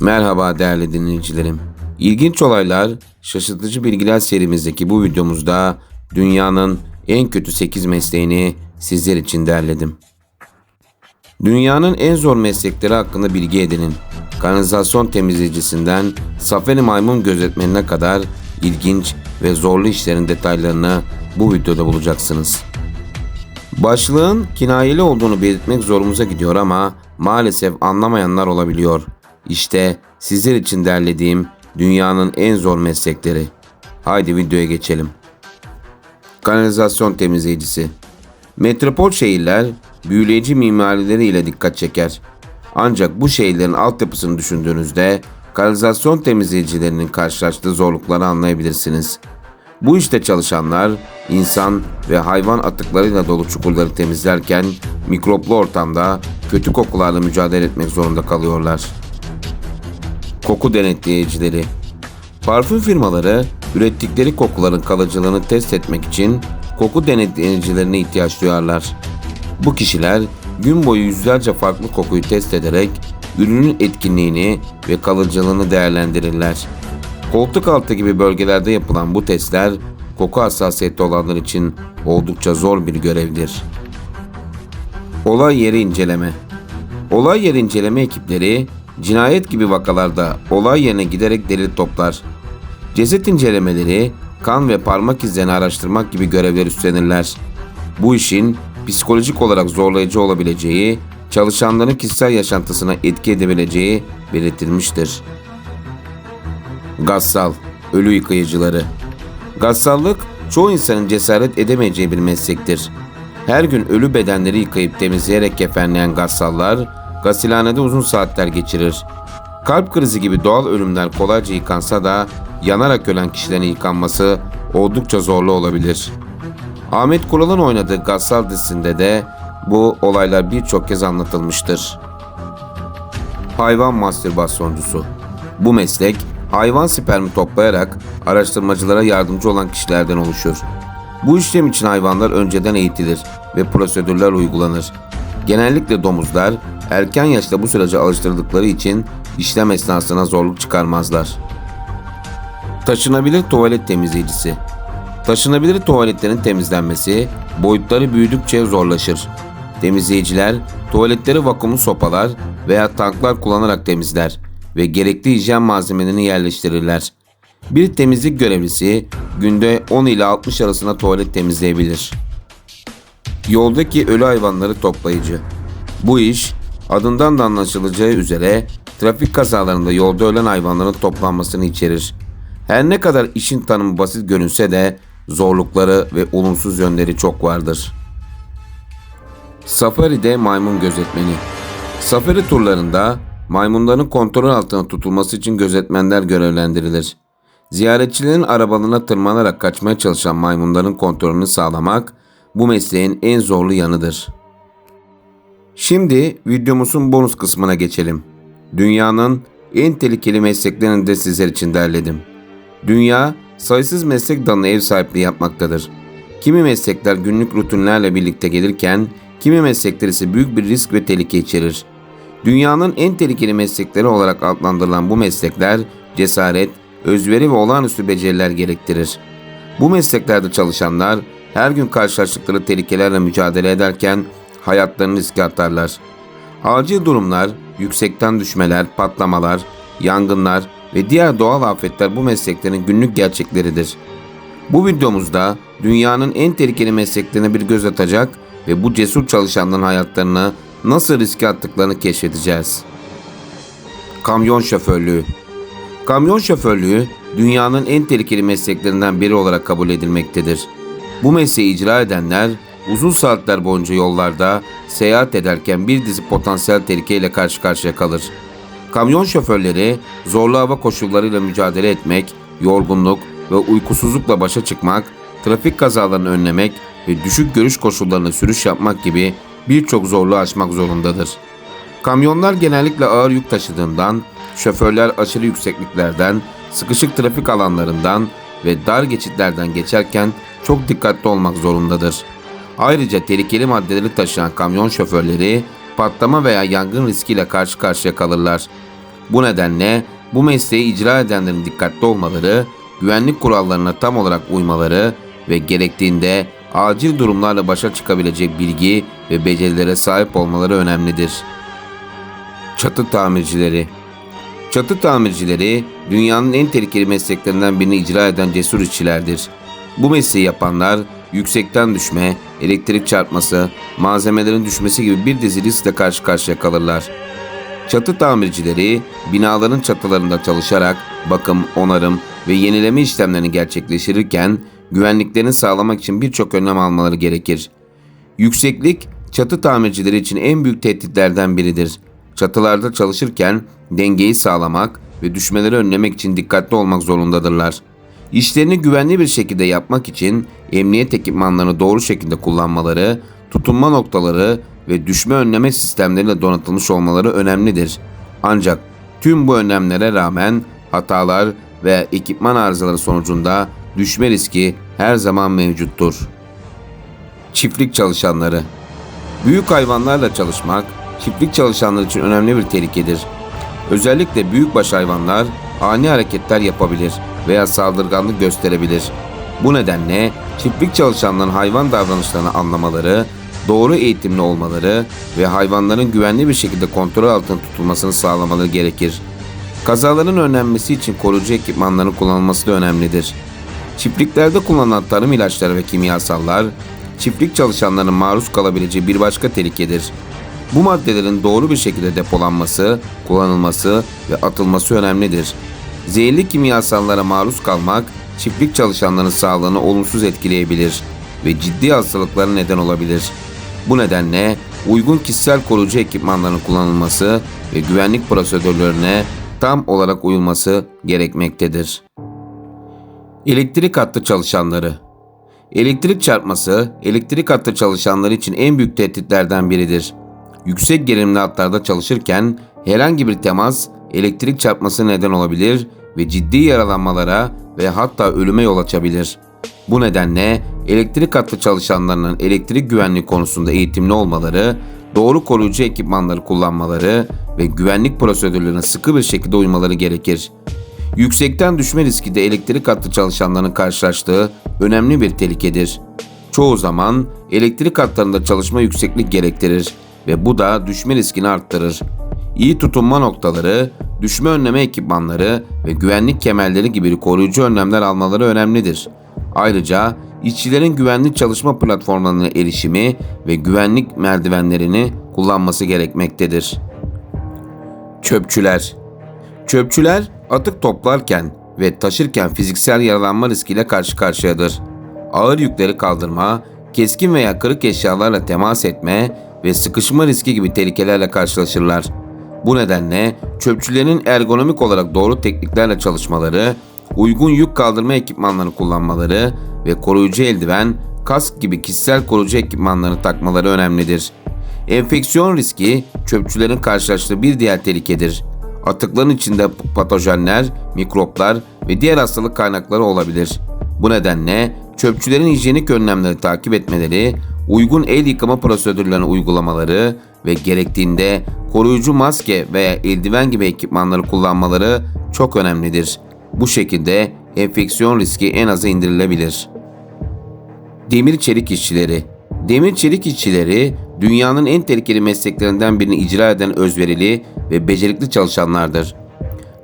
Merhaba değerli dinleyicilerim. İlginç olaylar, şaşırtıcı bilgiler serimizdeki bu videomuzda dünyanın en kötü 8 mesleğini sizler için derledim. Dünyanın en zor meslekleri hakkında bilgi edinin. Kanalizasyon temizleyicisinden safari maymun gözetmenine kadar ilginç ve zorlu işlerin detaylarını bu videoda bulacaksınız. Başlığın kinayeli olduğunu belirtmek zorumuza gidiyor ama maalesef anlamayanlar olabiliyor. İşte sizler için derlediğim dünyanın en zor meslekleri. Haydi videoya geçelim. Kanalizasyon temizleyicisi. Metropol şehirler büyüleyici mimarileri ile dikkat çeker. Ancak bu şehirlerin altyapısını düşündüğünüzde kanalizasyon temizleyicilerinin karşılaştığı zorlukları anlayabilirsiniz. Bu işte çalışanlar insan ve hayvan atıklarıyla dolu çukurları temizlerken mikroplu ortamda kötü kokularla mücadele etmek zorunda kalıyorlar. Koku denetleyicileri Parfüm firmaları ürettikleri kokuların kalıcılığını test etmek için koku denetleyicilerine ihtiyaç duyarlar. Bu kişiler gün boyu yüzlerce farklı kokuyu test ederek ürünün etkinliğini ve kalıcılığını değerlendirirler. Koltuk altı gibi bölgelerde yapılan bu testler koku hassasiyeti olanlar için oldukça zor bir görevdir. Olay yeri inceleme Olay yeri inceleme ekipleri cinayet gibi vakalarda olay yerine giderek delil toplar. Ceset incelemeleri, kan ve parmak izlerini araştırmak gibi görevler üstlenirler. Bu işin psikolojik olarak zorlayıcı olabileceği, çalışanların kişisel yaşantısına etki edebileceği belirtilmiştir. Gassal, ölü yıkayıcıları. Gassallık çoğu insanın cesaret edemeyeceği bir meslektir. Her gün ölü bedenleri yıkayıp temizleyerek kefenleyen gassallar, gasilhanede uzun saatler geçirir. Kalp krizi gibi doğal ölümler kolayca yıkansa da yanarak ölen kişilerin yıkanması oldukça zorlu olabilir. Ahmet Kural'ın oynadığı Gassal dizisinde de bu olaylar birçok kez anlatılmıştır. Hayvan mastürbasyoncusu. Bu meslek hayvan spermi toplayarak araştırmacılara yardımcı olan kişilerden oluşur. Bu işlem için hayvanlar önceden eğitilir ve prosedürler uygulanır. Genellikle domuzlar erken yaşta bu sürece alıştırıldıkları için işlem esnasına zorluk çıkarmazlar. Taşınabilir tuvalet temizleyicisi. Taşınabilir tuvaletlerin temizlenmesi boyutları büyüdükçe zorlaşır. Temizleyiciler tuvaletleri vakumlu sopalar veya tanklar kullanarak temizler ve gerekli hijyen malzemelerini yerleştirirler. Bir temizlik görevlisi günde 10 ile 60 arasında tuvalet temizleyebilir. Yoldaki ölü hayvanları toplayıcı. Bu iş adından da anlaşılacağı üzere trafik kazalarında yolda ölen hayvanların toplanmasını içerir. Her ne kadar işin tanımı basit görünse de zorlukları ve olumsuz yönleri çok vardır. Safari'de maymun gözetmeni. Safari turlarında maymunların kontrol altına tutulması için gözetmenler görevlendirilir. Ziyaretçilerin arabalarına tırmanarak kaçmaya çalışan maymunların kontrolünü sağlamak bu mesleğin en zorlu yanıdır. Şimdi videomuzun bonus kısmına geçelim. Dünyanın en tehlikeli mesleklerini de sizler için derledim. Dünya sayısız meslek dalına ev sahipliği yapmaktadır. Kimi meslekler günlük rutinlerle birlikte gelirken kimi meslekler ise büyük bir risk ve tehlike içerir. Dünyanın en tehlikeli meslekleri olarak adlandırılan bu meslekler cesaret, özveri ve olağanüstü beceriler gerektirir. Bu mesleklerde çalışanlar her gün karşılaştıkları tehlikelerle mücadele ederken hayatlarını riske atarlar. Acil durumlar, yüksekten düşmeler, patlamalar, yangınlar ve diğer doğal afetler bu mesleklerin günlük gerçekleridir. Bu videomuzda dünyanın en tehlikeli mesleklerine bir göz atacak ve bu cesur çalışanların hayatlarını nasıl riske attıklarını keşfedeceğiz. Kamyon şoförlüğü Kamyon şoförlüğü dünyanın en tehlikeli mesleklerinden biri olarak kabul edilmektedir. Bu mesleği icra edenler uzun saatler boyunca yollarda seyahat ederken bir dizi potansiyel tehlikeyle karşı karşıya kalır. Kamyon şoförleri zorlu hava koşullarıyla mücadele etmek, yorgunluk ve uykusuzlukla başa çıkmak, trafik kazalarını önlemek ve düşük görüş koşullarında sürüş yapmak gibi birçok zorluğu aşmak zorundadır. Kamyonlar genellikle ağır yük taşıdığından, şoförler aşırı yüksekliklerden, sıkışık trafik alanlarından ve dar geçitlerden geçerken çok dikkatli olmak zorundadır. Ayrıca tehlikeli maddeleri taşıyan kamyon şoförleri patlama veya yangın riskiyle karşı karşıya kalırlar. Bu nedenle bu mesleği icra edenlerin dikkatli olmaları, güvenlik kurallarına tam olarak uymaları ve gerektiğinde acil durumlarla başa çıkabilecek bilgi ve becerilere sahip olmaları önemlidir. Çatı tamircileri Çatı tamircileri dünyanın en tehlikeli mesleklerinden birini icra eden cesur işçilerdir. Bu mesleği yapanlar yüksekten düşme, elektrik çarpması, malzemelerin düşmesi gibi bir dizi riskle karşı karşıya kalırlar. Çatı tamircileri binaların çatılarında çalışarak bakım, onarım ve yenileme işlemlerini gerçekleştirirken güvenliklerini sağlamak için birçok önlem almaları gerekir. Yükseklik çatı tamircileri için en büyük tehditlerden biridir. Çatılarda çalışırken dengeyi sağlamak ve düşmeleri önlemek için dikkatli olmak zorundadırlar. İşlerini güvenli bir şekilde yapmak için emniyet ekipmanlarını doğru şekilde kullanmaları, tutunma noktaları ve düşme önleme sistemleriyle donatılmış olmaları önemlidir. Ancak tüm bu önlemlere rağmen hatalar ve ekipman arızaları sonucunda düşme riski her zaman mevcuttur. Çiftlik çalışanları Büyük hayvanlarla çalışmak çiftlik çalışanları için önemli bir tehlikedir. Özellikle büyükbaş hayvanlar ani hareketler yapabilir veya saldırganlık gösterebilir. Bu nedenle çiftlik çalışanların hayvan davranışlarını anlamaları, doğru eğitimli olmaları ve hayvanların güvenli bir şekilde kontrol altında tutulmasını sağlamaları gerekir. Kazaların önlenmesi için koruyucu ekipmanların kullanılması da önemlidir. Çiftliklerde kullanılan tarım ilaçları ve kimyasallar, çiftlik çalışanlarının maruz kalabileceği bir başka tehlikedir. Bu maddelerin doğru bir şekilde depolanması, kullanılması ve atılması önemlidir. Zehirli kimyasallara maruz kalmak, çiftlik çalışanlarının sağlığını olumsuz etkileyebilir ve ciddi hastalıklara neden olabilir. Bu nedenle uygun kişisel koruyucu ekipmanların kullanılması ve güvenlik prosedürlerine tam olarak uyulması gerekmektedir. Elektrik hattı çalışanları Elektrik çarpması, elektrik hattı çalışanları için en büyük tehditlerden biridir. Yüksek gerilimli hatlarda çalışırken herhangi bir temas elektrik çarpması neden olabilir ve ciddi yaralanmalara ve hatta ölüme yol açabilir. Bu nedenle elektrik hattı çalışanlarının elektrik güvenliği konusunda eğitimli olmaları, doğru koruyucu ekipmanları kullanmaları ve güvenlik prosedürlerine sıkı bir şekilde uymaları gerekir. Yüksekten düşme riski de elektrik hattı çalışanlarının karşılaştığı önemli bir tehlikedir. Çoğu zaman elektrik hatlarında çalışma yükseklik gerektirir ve bu da düşme riskini arttırır. İyi tutunma noktaları, düşme önleme ekipmanları ve güvenlik kemerleri gibi koruyucu önlemler almaları önemlidir. Ayrıca işçilerin güvenli çalışma platformlarına erişimi ve güvenlik merdivenlerini kullanması gerekmektedir. Çöpçüler Çöpçüler atık toplarken ve taşırken fiziksel yaralanma riskiyle karşı karşıyadır. Ağır yükleri kaldırma, keskin veya kırık eşyalarla temas etme ve sıkışma riski gibi tehlikelerle karşılaşırlar. Bu nedenle çöpçülerin ergonomik olarak doğru tekniklerle çalışmaları, uygun yük kaldırma ekipmanlarını kullanmaları ve koruyucu eldiven, kask gibi kişisel koruyucu ekipmanlarını takmaları önemlidir. Enfeksiyon riski çöpçülerin karşılaştığı bir diğer tehlikedir. Atıkların içinde patojenler, mikroplar ve diğer hastalık kaynakları olabilir. Bu nedenle çöpçülerin hijyenik önlemleri takip etmeleri, uygun el yıkama prosedürlerini uygulamaları ve gerektiğinde koruyucu maske veya eldiven gibi ekipmanları kullanmaları çok önemlidir. Bu şekilde enfeksiyon riski en aza indirilebilir. Demir çelik işçileri Demir çelik işçileri dünyanın en tehlikeli mesleklerinden birini icra eden özverili ve becerikli çalışanlardır.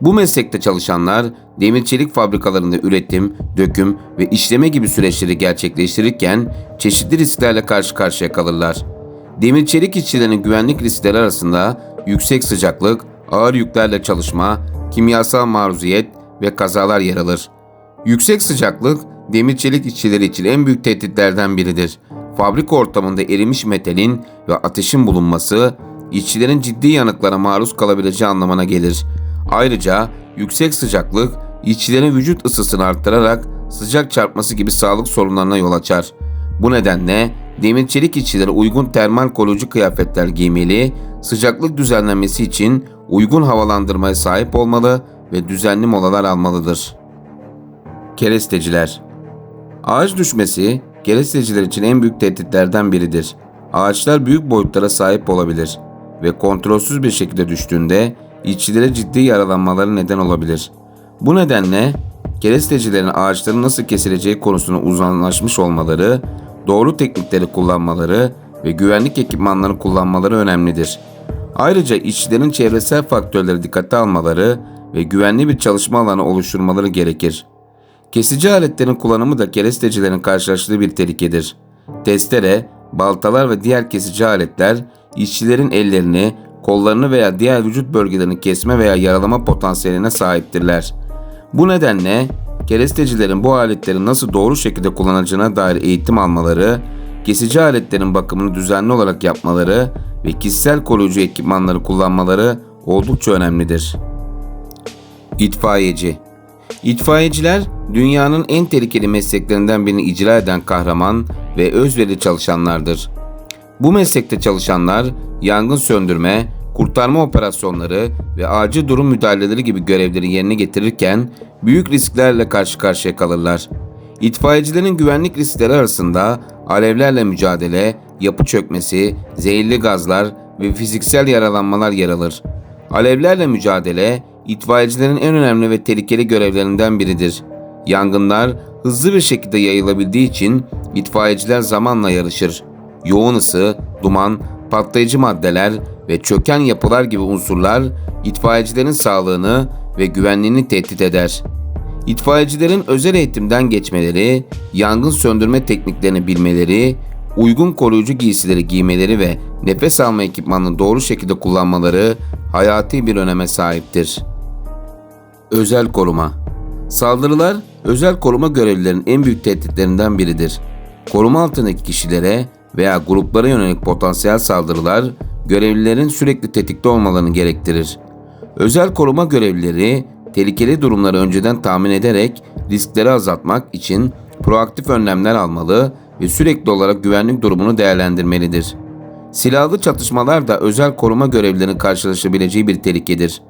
Bu meslekte çalışanlar demir çelik fabrikalarında üretim, döküm ve işleme gibi süreçleri gerçekleştirirken çeşitli risklerle karşı karşıya kalırlar. Demir çelik işçilerinin güvenlik riskleri arasında yüksek sıcaklık, ağır yüklerle çalışma, kimyasal maruziyet ve kazalar yer alır. Yüksek sıcaklık demir çelik işçileri için en büyük tehditlerden biridir. Fabrika ortamında erimiş metalin ve ateşin bulunması işçilerin ciddi yanıklara maruz kalabileceği anlamına gelir. Ayrıca yüksek sıcaklık işçilerin vücut ısısını arttırarak sıcak çarpması gibi sağlık sorunlarına yol açar. Bu nedenle demir çelik işçileri uygun termal koruyucu kıyafetler giymeli, sıcaklık düzenlenmesi için uygun havalandırmaya sahip olmalı ve düzenli molalar almalıdır. Keresteciler Ağaç düşmesi keresteciler için en büyük tehditlerden biridir. Ağaçlar büyük boyutlara sahip olabilir ve kontrolsüz bir şekilde düştüğünde işçilere ciddi yaralanmaları neden olabilir. Bu nedenle kerestecilerin ağaçların nasıl kesileceği konusunda uzmanlaşmış olmaları, doğru teknikleri kullanmaları ve güvenlik ekipmanları kullanmaları önemlidir. Ayrıca işçilerin çevresel faktörleri dikkate almaları ve güvenli bir çalışma alanı oluşturmaları gerekir. Kesici aletlerin kullanımı da kerestecilerin karşılaştığı bir tehlikedir. Testere, baltalar ve diğer kesici aletler işçilerin ellerini, kollarını veya diğer vücut bölgelerini kesme veya yaralama potansiyeline sahiptirler. Bu nedenle kerestecilerin bu aletleri nasıl doğru şekilde kullanacağına dair eğitim almaları, kesici aletlerin bakımını düzenli olarak yapmaları ve kişisel koruyucu ekipmanları kullanmaları oldukça önemlidir. İtfaiyeci İtfaiyeciler dünyanın en tehlikeli mesleklerinden birini icra eden kahraman ve özverili çalışanlardır. Bu meslekte çalışanlar yangın söndürme, kurtarma operasyonları ve acil durum müdahaleleri gibi görevleri yerine getirirken büyük risklerle karşı karşıya kalırlar. İtfaiyecilerin güvenlik riskleri arasında alevlerle mücadele, yapı çökmesi, zehirli gazlar ve fiziksel yaralanmalar yer alır. Alevlerle mücadele, itfaiyecilerin en önemli ve tehlikeli görevlerinden biridir. Yangınlar hızlı bir şekilde yayılabildiği için itfaiyeciler zamanla yarışır. Yoğun ısı, duman, patlayıcı maddeler ve çöken yapılar gibi unsurlar itfaiyecilerin sağlığını ve güvenliğini tehdit eder. İtfaiyecilerin özel eğitimden geçmeleri, yangın söndürme tekniklerini bilmeleri, uygun koruyucu giysileri giymeleri ve nefes alma ekipmanını doğru şekilde kullanmaları hayati bir öneme sahiptir. Özel koruma Saldırılar, özel koruma görevlilerinin en büyük tehditlerinden biridir. Koruma altındaki kişilere veya gruplara yönelik potansiyel saldırılar, görevlilerin sürekli tetikte olmalarını gerektirir. Özel koruma görevlileri, tehlikeli durumları önceden tahmin ederek riskleri azaltmak için proaktif önlemler almalı ve sürekli olarak güvenlik durumunu değerlendirmelidir. Silahlı çatışmalar da özel koruma görevlilerinin karşılaşabileceği bir tehlikedir.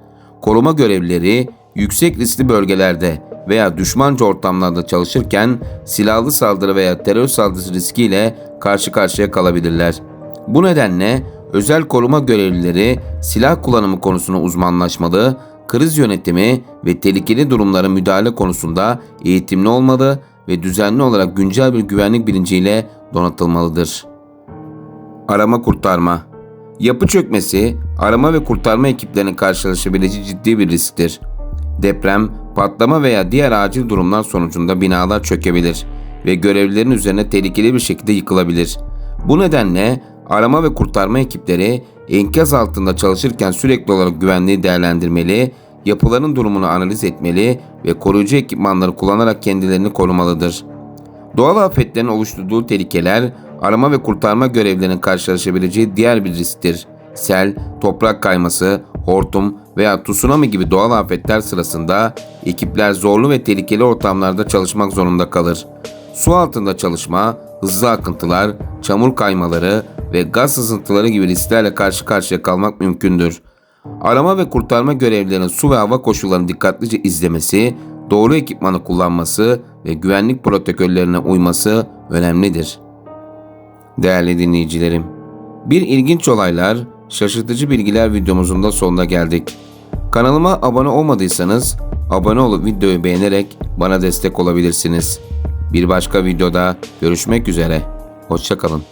Koruma görevlileri yüksek riskli bölgelerde veya düşmanca ortamlarda çalışırken silahlı saldırı veya terör saldırısı riskiyle karşı karşıya kalabilirler. Bu nedenle özel koruma görevlileri silah kullanımı konusunda uzmanlaşmalı, kriz yönetimi ve tehlikeli durumlara müdahale konusunda eğitimli olmalı ve düzenli olarak güncel bir güvenlik bilinciyle donatılmalıdır. Arama kurtarma Yapı çökmesi, arama ve kurtarma ekiplerinin karşılaşabileceği ciddi bir risktir. Deprem, patlama veya diğer acil durumlar sonucunda binalar çökebilir ve görevlilerin üzerine tehlikeli bir şekilde yıkılabilir. Bu nedenle arama ve kurtarma ekipleri enkaz altında çalışırken sürekli olarak güvenliği değerlendirmeli, yapıların durumunu analiz etmeli ve koruyucu ekipmanları kullanarak kendilerini korumalıdır. Doğal afetlerin oluşturduğu tehlikeler arama ve kurtarma görevlerinin karşılaşabileceği diğer bir risktir. Sel, toprak kayması, hortum veya tsunami gibi doğal afetler sırasında ekipler zorlu ve tehlikeli ortamlarda çalışmak zorunda kalır. Su altında çalışma, hızlı akıntılar, çamur kaymaları ve gaz sızıntıları gibi risklerle karşı karşıya kalmak mümkündür. Arama ve kurtarma görevlilerinin su ve hava koşullarını dikkatlice izlemesi, doğru ekipmanı kullanması ve güvenlik protokollerine uyması önemlidir. Değerli dinleyicilerim, bir ilginç olaylar, şaşırtıcı bilgiler videomuzun da sonuna geldik. Kanalıma abone olmadıysanız abone olup videoyu beğenerek bana destek olabilirsiniz. Bir başka videoda görüşmek üzere. Hoşçakalın.